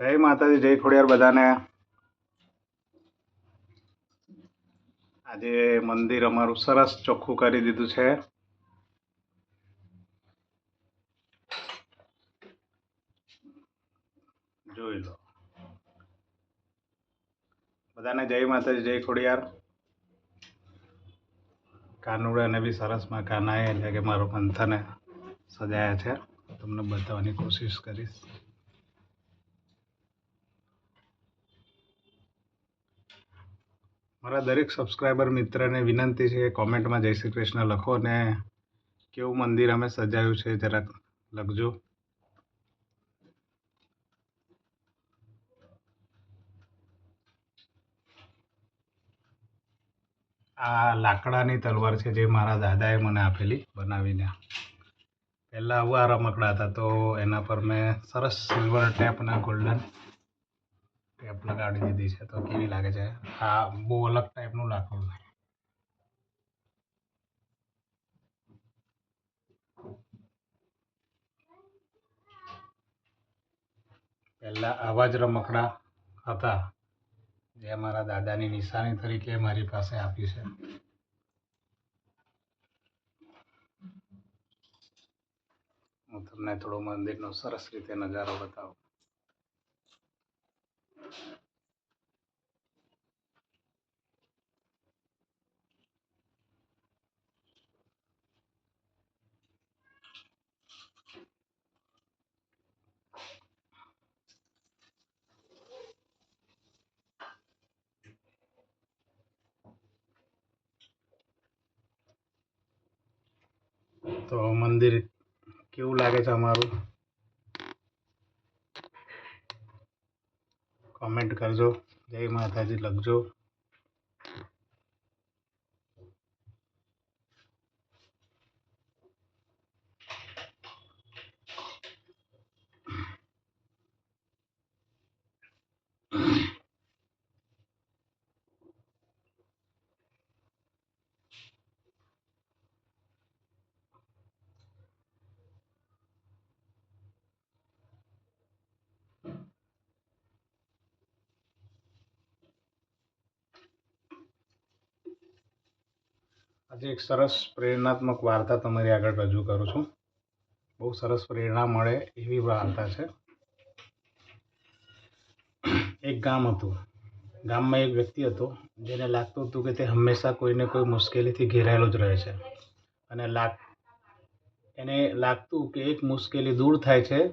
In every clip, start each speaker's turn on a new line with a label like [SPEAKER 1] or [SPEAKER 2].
[SPEAKER 1] જય માતાજી, જય ખોડિયાર બધાને. આજે મંદિર અમારું સરસ ચોખ્ખું કરી દીધું છે. જોઈ લો. બધાને જય માતાજી, જય ખોડિયાર. કાનુડાને બી સરસમાં કાનાએ એટલે કે મારો પંથને સજાયા છે. તમને બતાવવાની કોશિશ કરીશ. મારા દરેક સબસ્ક્રાઈબર મિત્રને વિનંતી છે કે કોમેન્ટમાં જય શ્રી કૃષ્ણ લખો અને કેવું મંદિર અમે સજાયું છે જરાક લખજો. આ લાકડાની તલવાર છે જે મારા દાદાએ મને આપેલી બનાવીને. પહેલાં આવા રમકડા હતા તો એના પર મેં સરસ સિલ્વર ટેપ અને ગોલ્ડન ટેપ લગાડી દીધી છે, તો કેવી લાગે છે? આ બહુ અલગ ટાઈપનું લાકડું છે પહેલાં આવા જ રમકડા હતા, જે મારા દાદાની નિશાની તરીકે મારી પાસે આપી છે. હું તમને થોડો મંદિરનો સરસ રીતે નજારો બતાવું. તો મંદિર કેવું લાગે છે અમારું? કોમેન્ટ કરજો. જય માતાજી લખજો. આજે એક સરસ પ્રેરણાત્મક વાર્તા તમારી આગળ રજૂ કરું છું. બહુ સરસ પ્રેરણા મળે એવી વાર્તા છે. એક ગામ હતું. ગામમાં એક વ્યક્તિ હતો જેને લાગતું હતું કે તે હંમેશા કોઈને કોઈ મુશ્કેલીથી ઘેરાયેલો જ રહે છે. અને લાગ, એને લાગતું કે એક મુશ્કેલી દૂર થાય છે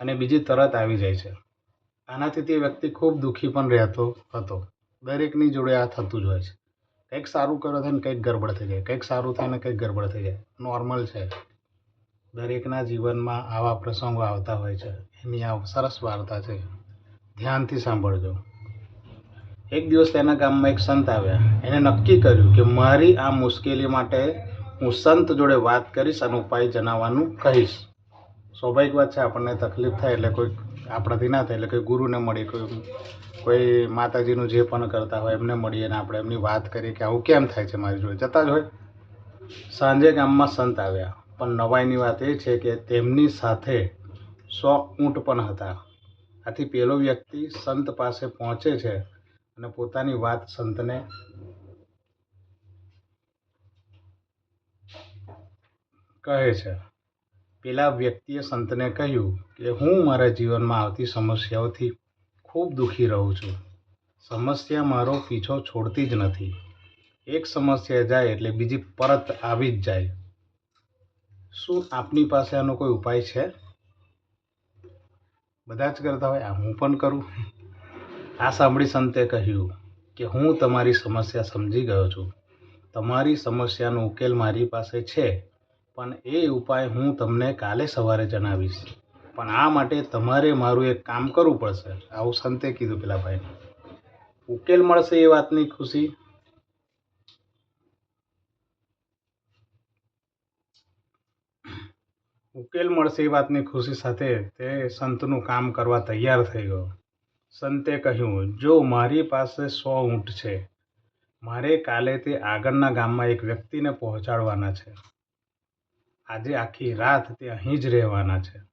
[SPEAKER 1] અને બીજી તરત આવી જાય છે. આનાથી તે વ્યક્તિ ખૂબ દુઃખી પણ રહેતો હતો. દરેકની જોડે આ થતું જ હોય છે. કંઈક સારું કરો ને કંઈક ગરબડ થઈ જાય. કંઈક સારું થાય ને કંઈક ગરબડ થઈ જાય. નોર્મલ છે. દરેકના જીવનમાં આવા પ્રસંગો આવતા હોય છે. એની આ સરસ વાર્તા છે. ધ્યાનથી સાંભળજો. એક દિવસ તેના ગામમાં એક સંત આવ્યા. એને નક્કી કર્યું કે મારી આ મુશ્કેલી માટે હું સંત જોડે વાત કરીશ અને ઉપાય જણાવવાનું કહીશ. સ્વાભાવિક વાત છે, આપણને તકલીફ થાય એટલે કોઈ આપણાથી ના થાય એટલે કોઈ ગુરુને મળી, કોઈ કોઈ માતાજીનું જે પણ કરતા હોય, એમને મળીએ અને આપણે એમની વાત કરીએ કે આવું કેમ થાય છે મારી જોડે? જતા જ હોય. સાંજે ગામમાં સંત આવ્યા. પણ નવાઈની વાત એ છે કે તેમની સાથે સો ઊંટ પણ હતા. આથી પેલો વ્યક્તિ સંત પાસે પહોંચે છે અને પોતાની વાત સંતને કહે છે. પેલા વ્યક્તિએ સંતને કહ્યું કે, હું મારા જીવનમાં આવતી સમસ્યાઓથી ખૂબ દુઃખી રહું છું. સમસ્યા મારો પીછો છોડતી જ નથી. એક સમસ્યા જાય એટલે બીજી પરત આવી જ જાય. શું આપની પાસે આનો કોઈ ઉપાય છે? બધા જ કરતા હોય, આ હું પણ કરું? આ સાંભળી સંતે કહ્યું કે હું તમારી સમસ્યા સમજી ગયો છું. તમારી સમસ્યાનો ઉકેલ મારી પાસે છે, પણ એ ઉપાય હું તમને કાલે સવારે જણાવીશ. પણ આ માટે તમારે મારું એક કામ કરવું પડશે. આવું સંતે કીધું પેલા ભાઈને. ઉકેલ મળશે એ વાતની ખુશી. ઉકેલ મળશે એ વાતની ખુશી સાથે તે સંતનું કામ કરવા તૈયાર થઈ ગયો. સંતે કહ્યું, જો મારી પાસે સો ઊંટ છે, મારે કાલે તે આગળના ગામમાં એક વ્યક્તિને પહોંચાડવાના છે. આજે આખી રાત તે અહીં જ રહેવાના છે.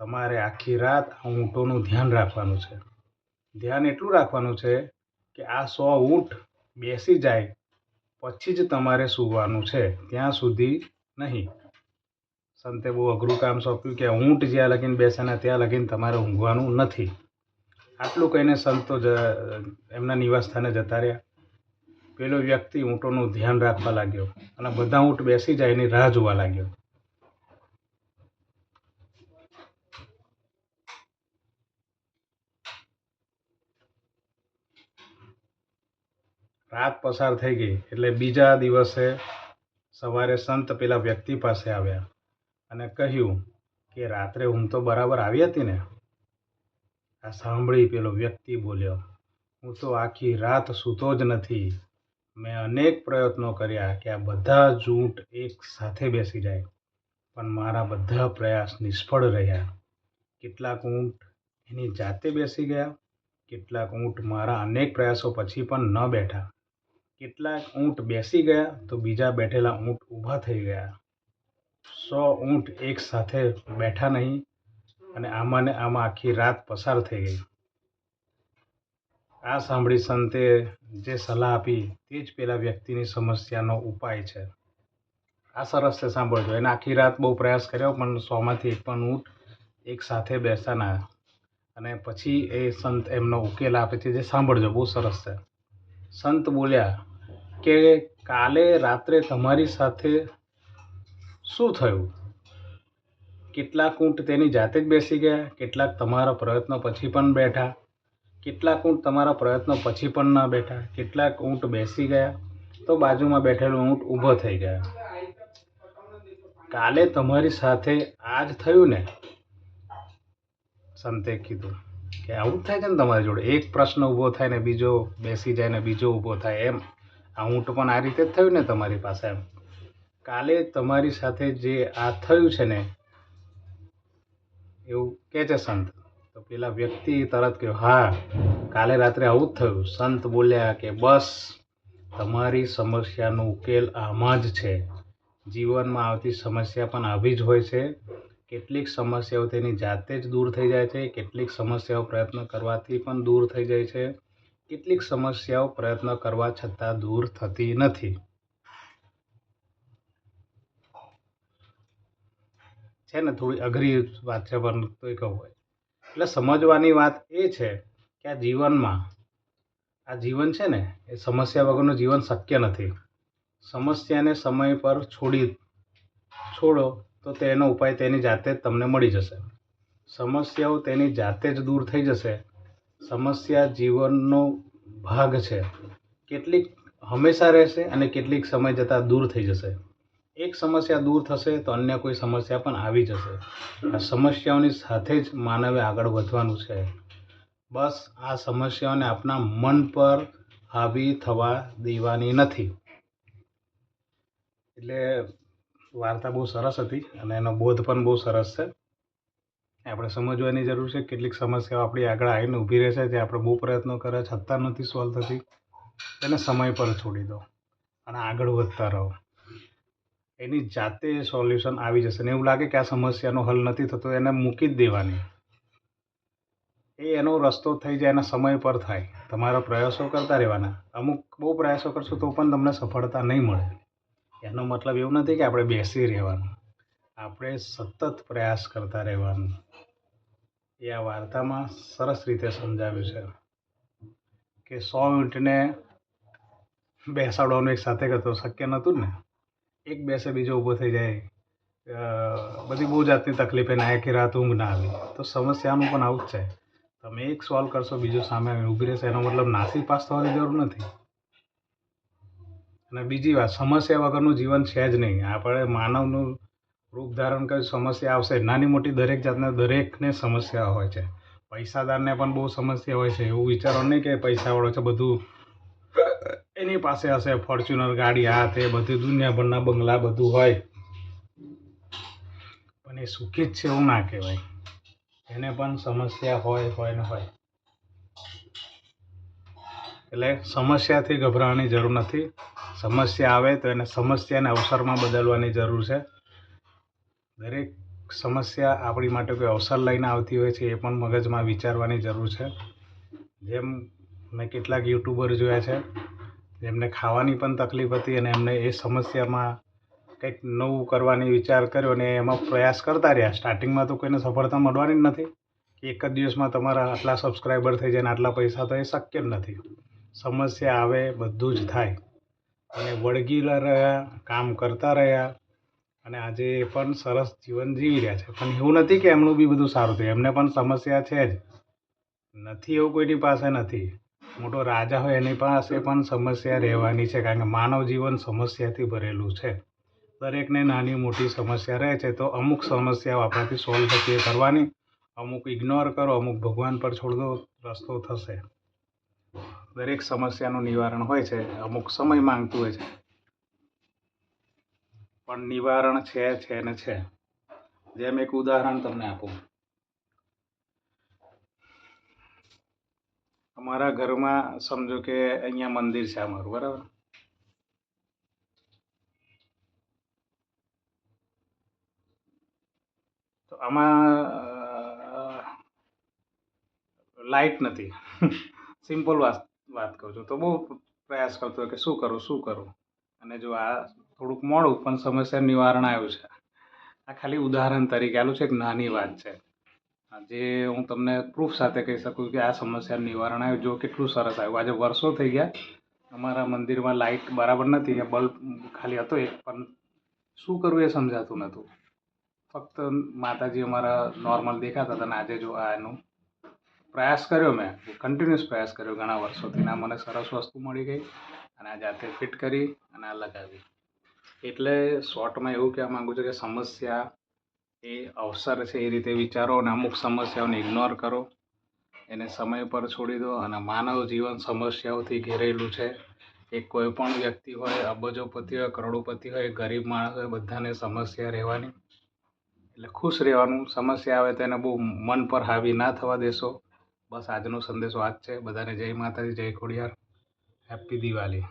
[SPEAKER 1] તમારે આખી રાત આ ઊંટોનું ધ્યાન રાખવાનું છે. ધ્યાન એટલું રાખવાનું છે કે આ સો ઊંટ બેસી જાય, પછી જ તમારે સૂવાનું છે, ત્યાં સુધી નહીં. સંતે બહુ અઘરું કામ સોંપ્યું કે ઊંટ જ્યાં લગીને બેસે ને ત્યાં લગીને તમારે ઊંઘવાનું નથી. આટલું કહીને સંતો જ, એમના નિવાસસ્થાને જતા રહ્યા. પેલો વ્યક્તિ ઊંટોનું ધ્યાન રાખવા લાગ્યો અને બધા ઊંટ બેસી જાય એની રાહ જોવા લાગ્યો. રાત પસાર થઈ ગઈ એટલે બીજા દિવસે સવારે સંત પેલા વ્યક્તિ પાસે આવ્યા અને કહ્યું કે રાત્રે ઊંઘ તો બરાબર આવી હતી ને? આ સાંભળી પેલો વ્યક્તિ બોલ્યો, હું તો આખી રાત સૂતો જ નથી. મેં અનેક પ્રયત્નો કર્યા કે આ બધા જૂઠ એક સાથે બેસી જાય, પણ મારા બધા પ્રયાસ નિષ્ફળ રહ્યા. કેટલાક ઊંટ એની જાતે બેસી ગયા, કેટલાક ઊંટ મારા અનેક પ્રયાસો પછી પણ ન બેઠા. કેટલાક ઊંટ બેસી ગયા તો બીજા બેઠેલા ઊંટ ઊભા થઈ ગયા. સો ઊંટ એક સાથે બેઠા નહીં અને આમાં ને આમાં આખી રાત પસાર થઈ ગઈ. આ સાંભળી સંતે જે સલાહ આપી તે જ પેલા વ્યક્તિની સમસ્યાનો ઉપાય છે. આ સરસ છે સાંભળજો. એને આખી રાત બહુ પ્રયાસ કર્યો પણ સોમાંથી એક પણ ઊંટ એક સાથે બેસતા અને પછી એ સંત એમનો ઉકેલ આપે છે. જે સાંભળજો, બહુ સરસ છે. સંત બોલ્યા કે કાલે રાત્રે તમારી સાથે શું થયું? કેટલાક ઊંટ તેની જાતે જ બેસી ગયા, કેટલાક તમારા પ્રયત્નો પછી પણ બેઠા, કેટલાક ઊંટ તમારા પ્રયત્નો પછી પણ ન બેઠા, કેટલાક ઊંટ બેસી ગયા, તો બાજુમાં બેઠેલો ઊંટ ઊભો થઈ ગયા. કાલે તમારી સાથે આ જ થયું ને? સંતે કીધું. કે આવું થાય છે ને તમારી જોડે? એક પ્રશ્ન ઊભો થાય ને બીજો બેસી જાય ને બીજો ઊભો થાય એમ. આ ઊંટ પણ આ રીતે જ થયું ને તમારી પાસે એમ. કાલે તમારી સાથે જે આ થયું છે ને, એવું કહે છે સંત. તો પેલા વ્યક્તિ તરત કહ્યું હા, કાલે રાત્રે આવું જ થયું. સંત બોલ્યા કે બસ, તમારી સમસ્યાનો ઉકેલ આમાં જ છે. જીવનમાં આવતી સમસ્યા પણ આવી જ હોય છે. કેટલીક સમસ્યાઓ તેની જાતે જ દૂર થઈ જાય છે, કેટલીક સમસ્યાઓ પ્રયત્ન કરવાથી પણ દૂર થઈ જાય છે, કેટલીક સમસ્યાઓ પ્રયત્ન કરવા છતાં દૂર થતી નથી. છે ને, થોડી અઘરી વાત છે, પણ તોય કહું હોય. એટલે સમજવાની વાત એ છે કે આ જીવનમાં, આ જીવન છે ને, એ સમસ્યા વગરનું જીવન શક્ય નથી. સમસ્યાને સમય પર છોડી, છોડો. તો તેનો ઉપાય તેની જાતે જ તમને મળી જશે. સમસ્યાઓ તેની જાતે જ દૂર થઈ જશે. સમસ્યા જીવનનો ભાગ છે. કેટલીક હંમેશા રહેશે અને કેટલીક સમય જતાં દૂર થઈ જશે. એક સમસ્યા દૂર થશે તો અન્ય કોઈ સમસ્યા પણ આવી જશે. આ સમસ્યાઓની સાથે જ માનવે આગળ વધવાનું છે. બસ આ સમસ્યાઓને આપણા મન પર હાવી થવા દેવાની નથી. એટલે વાર્તા બહુ સરસ હતી અને એનો બોધ પણ બહુ સરસ છે. આપણે સમજવાની જરૂર છે કેટલીક સમસ્યાઓ આપણી આગળ આવીને ઊભી રહેશે જે આપણે બહુ પ્રયત્નો કરે છતાં નથી સોલ્વ થતી. તેને સમય પર છોડી દો અને આગળ વધતા રહો. એની જાતે સોલ્યુશન આવી જશે ને એવું લાગે કે આ સમસ્યાનો હલ નથી થતો, એને મૂકી જ દેવાની. એ એનો રસ્તો થઈ જાય, એના સમય પર થાય. તમારા પ્રયાસો કરતા રહેવાના. અમુક બહુ પ્રયાસો કરશો તો પણ તમને સફળતા નહીં મળે. એનો મતલબ એવું નથી કે આપણે બેસી રહેવાનું. આપણે સતત પ્રયાસ કરતા રહેવાનું. એ આ વાર્તામાં સરસ રીતે સમજાવ્યું છે. કે સો ઊંટને બેસાડવાનું એક સાથે કરતો શક્ય નહોતું ને? એક બેસે, બીજો ઊભો થઈ જાય. બધી બહુ જાતની તકલીફ એને આખી રાત ઊંઘ ના આવી. તો સમસ્યાનું પણ આવું જ છે. તમે એક સોલ્વ કરશો, બીજો સામે ઊભી રહેશે, એનો મતલબ નાસી પાસ થવાની જરૂર નથી. અને બીજી વાત, સમસ્યા વગરનું જીવન છે જ નહીં. આપણે માનવનું રૂપ ધારણ કરી સમસ્યા આવશે. નાની મોટી દરેક જાતના દરેકને સમસ્યા હોય છે. પૈસાદારને પણ બહુ સમસ્યા હોય છે. એવું વિચારો નહીં કે પૈસાવાળો છે, બધું એની પાસે હશે. ફોર્ચ્યુનર, ગાડી, આ, તે, બધી દુનિયાભરના બંગલા, બધું હોય. પણ એ સુખી જ છે એવું ના કહેવાય. એને પણ સમસ્યા હોય હોય ને હોય. એટલે સમસ્યાથી ગભરાવાની જરૂર નથી. સમસ્યા આવે તો એને સમસ્યાને અવસરમાં બદલવાની જરૂર છે. દરેક સમસ્યા આપણી માટે કોઈ અવસર લઈને આવતી હોય છે એ પણ મગજમાં વિચારવાની જરૂર છે. જેમ મેં કેટલાક યુટ્યુબર જોયા છે, જેમને ખાવાની પણ તકલીફ હતી અને એમને એ સમસ્યામાં કંઈક નવું કરવાની વિચાર કર્યો અને એમાં પ્રયાસ કરતા રહ્યા. સ્ટાર્ટિંગમાં તો કોઈને સફળતા મળવાની જ નથી એક જ દિવસમાં તમારા આટલા સબસ્ક્રાઈબર થઈ જાય ને આટલા પૈસા તો એ શક્ય જ નથી. સમસ્યા આવે, બધું જ થાય. અને વળગીલા રહ્યા, કામ કરતા રહ્યા અને આજે એ પણ સરસ જીવન જીવી રહ્યા છે. પણ એવું નથી કે એમનું બી બધું સારું થયું. એમને પણ સમસ્યા છે જ. નથી એવું કોઈની પાસે નથી. મોટો રાજા હોય એની પાસે પણ સમસ્યા રહેવાની છે. કારણ કે માનવ જીવન સમસ્યાથી ભરેલું છે. દરેકને નાની મોટી સમસ્યા રહે છે. તો અમુક સમસ્યાઓ આપણાથી સોલ્વ થતી કરવાની. અમુક ઇગ્નોર કરો, અમુક ભગવાન પર છોડ દો રસ્તો થશે. દરેક સમસ્યાનું નિવારણ હોય છે, અમુક સમય માંગતું હોય છે. પણ નિવારણ છે છે ને છે. જેમ એક ઉદાહરણ તમને આપું. અમારા ઘરમાં સમજો કે અહીંયા મંદિર છે અમારું, બરાબર? તો આમાં લાઇટ નથી. સિમ્પલ વાત. વાત કહું છું. તો બહુ પ્રયાસ કરતો હોય કે શું કરું શું કરું? અને જો આ થોડુંક મોડું, પણ સમસ્યા નિવારણ આવ્યું છે. આ ખાલી ઉદાહરણ તરીકે, આલું છે એક નાની વાત છે. જે હું તમને પ્રૂફ સાથે કહી શકું કે આ સમસ્યા નિવારણ આવ્યું, જો કેટલું સરસ આવ્યું. આજે વર્ષો થઈ ગયા, અમારા મંદિરમાં લાઇટ બરાબર નથી કે બલ્બ ખાલી હતો એક, પણ શું કરવું એ સમજાતું નહોતું. ફક્ત માતાજી અમારા નોર્મલ દેખાતા હતા અને આજે જો આ એનું પ્રયાસ કર્યો મેં કન્ટિન્યુઅસ પ્રયાસ કર્યો ઘણા વર્ષોથી. ના, મને સરસ વસ્તુ મળી ગઈ અને આ જાતે ફિટ કરી અને આ લગાવી. એટલે શોર્ટમાં એવું કહેવા માગું છું કે સમસ્યા એ અવસર છે એ રીતે વિચારો અને અમુક સમસ્યાઓને ઇગ્નોર કરો. એને સમય પર છોડી દો અને માનવ જીવન સમસ્યાઓથી ઘેરેલું છે. એ કોઈ પણ વ્યક્તિ હોય, અબજોપતિ હોય, કરોડોપતિ હોય, ગરીબ માણસ હોય, બધાને સમસ્યા રહેવાની. એટલે ખુશ રહેવાનું, સમસ્યા આવે તો એને બહુ મન પર હાવી ના થવા દેશો. બસ આજનો સંદેશો આ છે. બધાને જય માતાજી જય ખોડિયાર. હેપ્પી દિવાળી